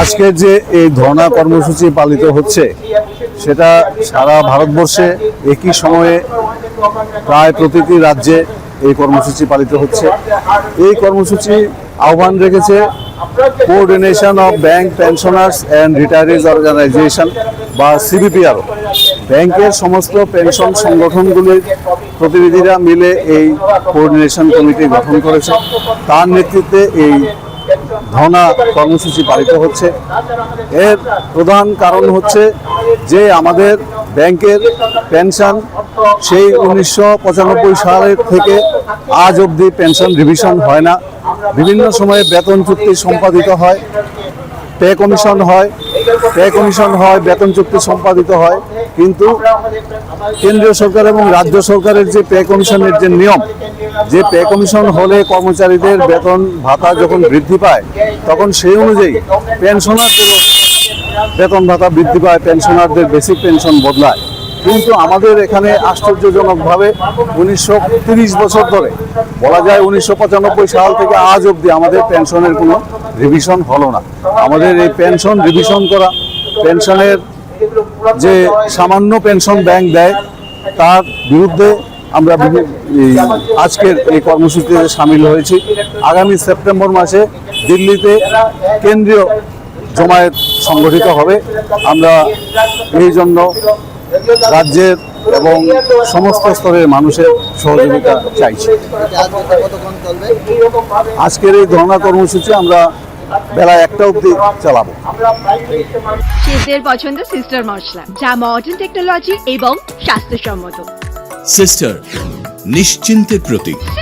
আজকে যে এই ধর্ণা কর্মসূচি পালিত হচ্ছে, সেটা সারা ভারতবর্ষে একই সময়ে প্রায় প্রতিটি রাজ্যে এই কর্মসূচি পালিত হচ্ছে। এই কর্মসূচি আহ্বান রেখেছে coordination of bank pensioners and retirees organisation বা সিবিপিআর ব্যাংকের সমস্ত পেনশন সংগঠনগুলির প্রতিনিধিরা মিলে এই কোঅর্ডিনেশন কমিটি গঠন করেছে। তার নেতৃত্বে এই ধর্ণা কর্মসূচি পালিত হচ্ছে। এর প্রধান কারণ হচ্ছে যে আমাদের ব্যাংকের পেনশন সেই উনিশশো পঁচানব্বই সালের থেকে আজ অবধি পেনশন রিভিশন হয় না। বিভিন্ন সময়ে বেতন চুক্তি সম্পাদিত হয়, পে কমিশন হয়, পে কমিশন হয়, বেতন চুক্তি সম্পাদিত হয়। কিন্তু কেন্দ্রীয় সরকার এবং রাজ্য সরকারের যে পে কমিশনের যে নিয়ম, যে পে কমিশন হলে কর্মচারীদের বেতন, ভাতা যখন বৃদ্ধি পায়, তখন সেই অনুযায়ী পেনশনারদেরও বেতন, ভাতা বৃদ্ধি পায়, পেনশনারদের বেসিক পেনশন বদলায়। কিন্তু আমাদের এখানে আশ্চর্যজনকভাবে উনিশশো তিরিশ বছর ধরে, বলা যায় উনিশশো পঁচানব্বই সাল থেকে আজ অবধি আমাদের পেনশনের কোনো রিভিশন হলো না। আমাদের এই পেনশন রিভিশন করা, পেনশনের যে সামান্য পেনশন ব্যাংক দেয়, তার বিরুদ্ধে আমরা আজকের এই কর্মসূচিতে সামিল হয়েছি। আগামী সেপ্টেম্বর মাসে দিল্লিতে কেন্দ্রীয় জমায়েত সংগঠিত হবে। আমরা এই জন্য রাজ্যের এবং সমস্ত স্তরের মানুষের সহযোগিতা চাইছি। আজকের এই ধর্ণা কর্মসূচি আমরা বেলা একটা অবধি চালাবো। শেফদের পছন্দ? সিস্টার মশলা। যা মডার্ন টেকনোলজি এবং স্বাস্থ্যসম্মত। সিস্টার নিশ্চিন্তের প্রতীক।